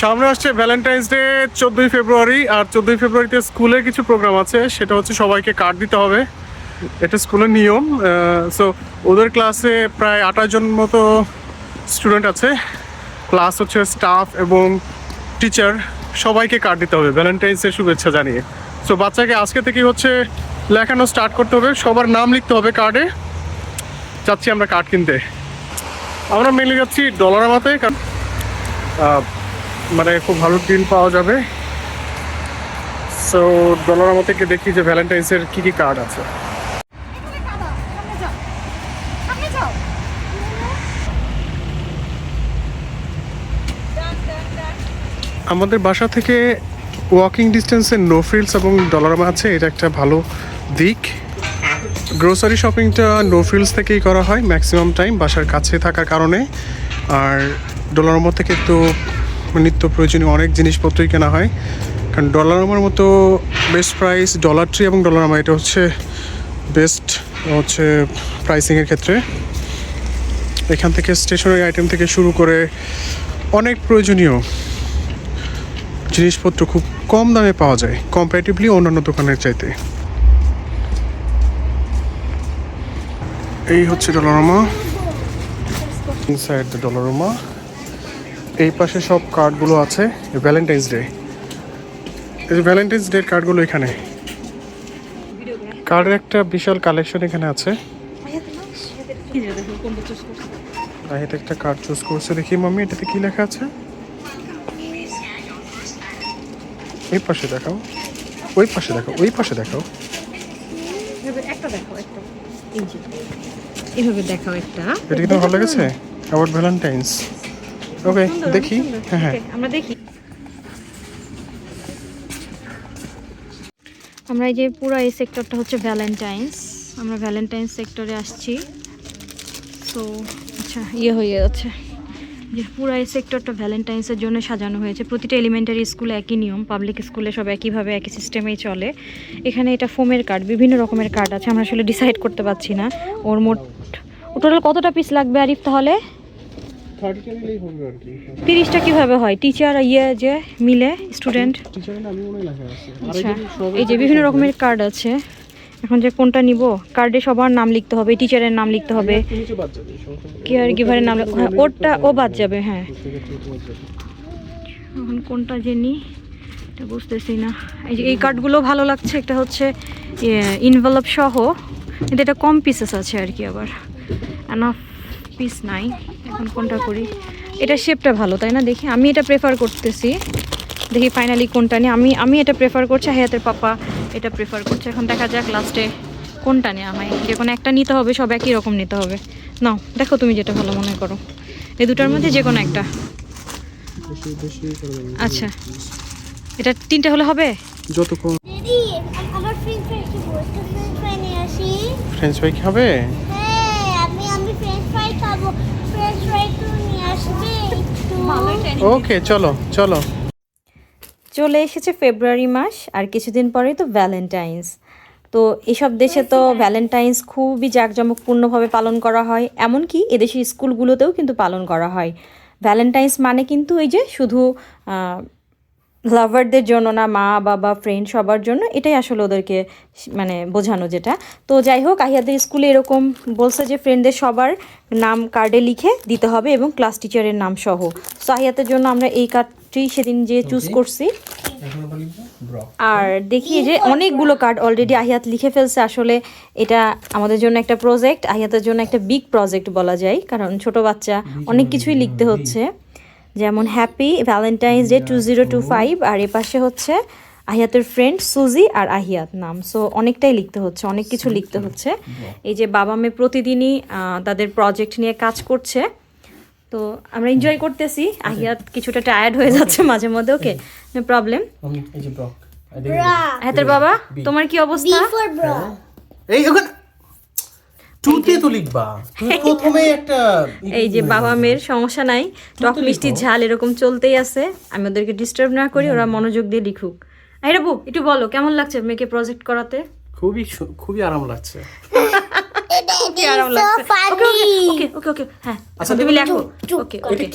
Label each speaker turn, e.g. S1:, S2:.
S1: সামনে আসছে Valentine's day চোদ্দোই ফেব্রুয়ারি, আর চোদ্দোই ফেব্রুয়ারিতে স্কুলে কিছু প্রোগ্রাম আছে, সেটা হচ্ছে সবাইকে কার্ড দিতে হবে। এটা স্কুলের নিয়ম সো ওদের ক্লাসে প্রায় আঠাশ জন মতো স্টুডেন্ট আছে। ক্লাস হচ্ছে স্টাফ এবং টিচার সবাইকে কার্ড দিতে হবে ভ্যালেন্টাইন্সের শুভেচ্ছা জানিয়ে। সো বাচ্চাকে আজকে থেকেই হচ্ছে লেখানো স্টার্ট করতে হবে, সবার নাম লিখতে হবে কার্ডে যাচ্ছি আমরা কার্ড কিনতে। আমরা মেনলি যাচ্ছি ডলার আমাতে কারণ মানে খুব ভালো ডিল পাওয়া যাবে। সো ডলার গিয়ে দেখি যে ভ্যালেন্টাইন্সের কী কী কার্ড আছে। আমাদের বাসা থেকে ওয়াকিং ডিস্টেন্সে নো ফ্রিলস এবং ডলারামা আছে এটা একটা ভালো দিক। গ্রোসারি শপিংটা নো ফ্রিলস থেকেই করা হয় ম্যাক্সিমাম টাইম বাসার কাছে থাকার কারণে। আর ডলারামা থেকে একটু নিত্য প্রয়োজনীয় অনেক জিনিসপত্রই কেনা হয়। কারণ ডলারামার মতো বেস্ট প্রাইস ডলার ট্রি এবং ডলারামা এটা হচ্ছে বেস্ট হচ্ছে প্রাইসিংয়ের ক্ষেত্রে। এখান থেকে স্টেশনারি আইটেম থেকে শুরু করে অনেক প্রয়োজনীয় জিনিসপত্র খুব কম দামে পাওয়া যায় কম্পারেটিভলি অন্যান্য দোকানের চাইতে। এই হচ্ছে ডলারমা। ইনসাইড দ্য ডলারমা এই পাশে সব কার্ডগুলো আছে ভ্যালেন্টাইন্স ডে এই যে ভ্যালেন্টাইন্স ডে কার্ডগুলো এখানে। কার্ডের একটা বিশাল কালেকশন এখানে আছে। এটা একটা কার্ড চুজ করছে। দেখি মাম্মি এটাতে কি লেখা আছে? এই পাশে দেখাও। ওই পাশে দেখাও ওই পাশে দেখাও।
S2: একটা দেখাও একটা।
S1: এটা কি তোমার ভালো লেগেছে? অ্যাবাউট ভ্যালেন্টাইন্স ওকে দেখি। হ্যাঁ হ্যাঁ।
S2: আমরা দেখি। আমরা এই যে পুরো এই সেক্টরটা হচ্ছে ভ্যালেন্টাইন্স আমরা ভ্যালেন্টাইন্স সেক্টরে আসছি। তো আচ্ছা ইয়ে হয়ে যাচ্ছে। যে পুরো এই সেক্টরটা ভ্যালেন্টাইন্সের জন্য সাজানো হয়েছে। প্রতিটা এলিমেন্টারি স্কুলে একই নিয়ম পাবলিক স্কুলে সব একইভাবে একই সিস্টেমেই চলে। এখানে এটা ফোমের কার্ড বিভিন্ন রকমের কার্ড আছে। আমরা আসলে ডিসাইড করতে পারছি না। ওর মোট টোটাল কতটা পিস লাগবে আরিফ তাহলে
S1: থার্টিটা নিলেই হবে আর কি
S2: তিরিশটা কীভাবে হয়? টিচার ইয়ে যে মিলে স্টুডেন্ট
S1: মনে
S2: আচ্ছা এই যে বিভিন্ন রকমের কার্ড আছে। এখন যে কোনটা নিব? কার্ডে সবার নাম লিখতে হবে টিচারের নাম লিখতে হবে। কেয়ার গিভারের নাম হ্যাঁ, ওরটা ও বাদ যাবে হ্যাঁ। এখন কোনটা যে নিই এটা বুঝতেছি না। এই যে এই কার্ডগুলো ভালো লাগছে একটা হচ্ছে ইনভেলপ সহ। কিন্তু এটা কম পিসেস আছে আর কি আবার। এনাফ পিস নাই। এখন কোনটা করি? এটা শেপটা ভালো তাই না? দেখি আমি এটা প্রেফার করতেছি। দেখি ফাইনালি কোনটা নিয়ে আমি আমি এটা প্রেফার করছি হায়াতের পাপা এটা প্রেফার করছে। এখন দেখা যাক লাস্টে কোনটা নেওয়া আমায় যে কোনো একটা নিতে হবে সব একই রকম নিতে হবে। নাও দেখো তুমি যেটা ভালো মনে করো। এই দুটার মধ্যে যে কোনো একটা। আচ্ছা এটা তিনটে হলে হবে?
S1: যত কম
S3: নিয়ে
S1: ফ্রেঞ্চ ফ্রাই কি হবে
S3: হ্যাঁ আমি আমি ফ্রেঞ্চ ফ্রাই খাব ফ্রেঞ্চ ফ্রাই তো নিয়ে আসবে একটু
S1: ওকে চলো চলো।
S2: চলে এসেছে ফেব্রুয়ারি মাস আর কিছুদিন পরেই তো ভ্যালেন্টাইন্স তো এসব দেশে তো ভ্যালেন্টাইন্স খুবই জাঁকজমকপূর্ণভাবে পালন করা হয় এমনকি এদেশের স্কুলগুলোতেও কিন্তু পালন করা হয়। ভ্যালেন্টাইন্স মানে কিন্তু এই যে শুধু লাভারদের জন্য না মা বাবা ফ্রেন্ড সবার জন্য এটাই আসলে ওদেরকে মানে বোঝানো যেটা। তো যাই হোক আহিয়াদের স্কুলে এরকম বলছে যে ফ্রেন্ডদের সবার নাম কার্ডে লিখে দিতে হবে এবং ক্লাস টিচারের নাম সহ। তো আহিয়াতের জন্য আমরা এই কার্ডটি সেদিন যে চুজ করছি। আর দেখি যে অনেকগুলো কার্ড অলরেডি আহিয়াত লিখে ফেলছে। আসলে এটা আমাদের জন্য একটা প্রজেক্ট আহিয়াতের জন্য একটা বিগ প্রজেক্ট বলা যায়। কারণ ছোট বাচ্চা অনেক কিছুই লিখতে হচ্ছে। যেমন happy Valentine's day two zero two five আর এ পাশে হচ্ছে আহিয়াতের ফ্রেন্ড সুজি আর আহিয়াত নাম। সো অনেকটাই লিখতে হচ্ছে অনেক কিছু লিখতে হচ্ছে। এই যে বাবা মেয়ে প্রতিদিনই তাদের প্রজেক্ট নিয়ে কাজ করছে। তো আমরা এনজয় করতেছি। আহিয়াত কিছুটা টায়ার্ড হয়ে যাচ্ছে মাঝে মধ্যে ওকে নো প্রবলেম
S1: এই যে ব্লক
S3: ব্রা
S2: হাতের বাবা তোমার কি অবস্থা?
S1: এই টুতে তো লিখবা। তুমি প্রথমে একটা
S2: এই যে বাবা মেয়ের সমস্যা নাই। টক মিষ্টি ঝাল এরকম চলতেই আছে। আমি ওদেরকে ডিস্টার্ব না করি ওরা মনোযোগ দিয়ে লিখুক। আরে বউ একটু বলো কেমন লাগছে মেয়েকে প্রজেক্ট করাতে?
S1: খুবই খুবই আরাম লাগছে।
S2: কি আরাম লাগছে। ওকে ওকে ওকে হ্যাঁ। আচ্ছা তুমি লেখো। ওকে ওকে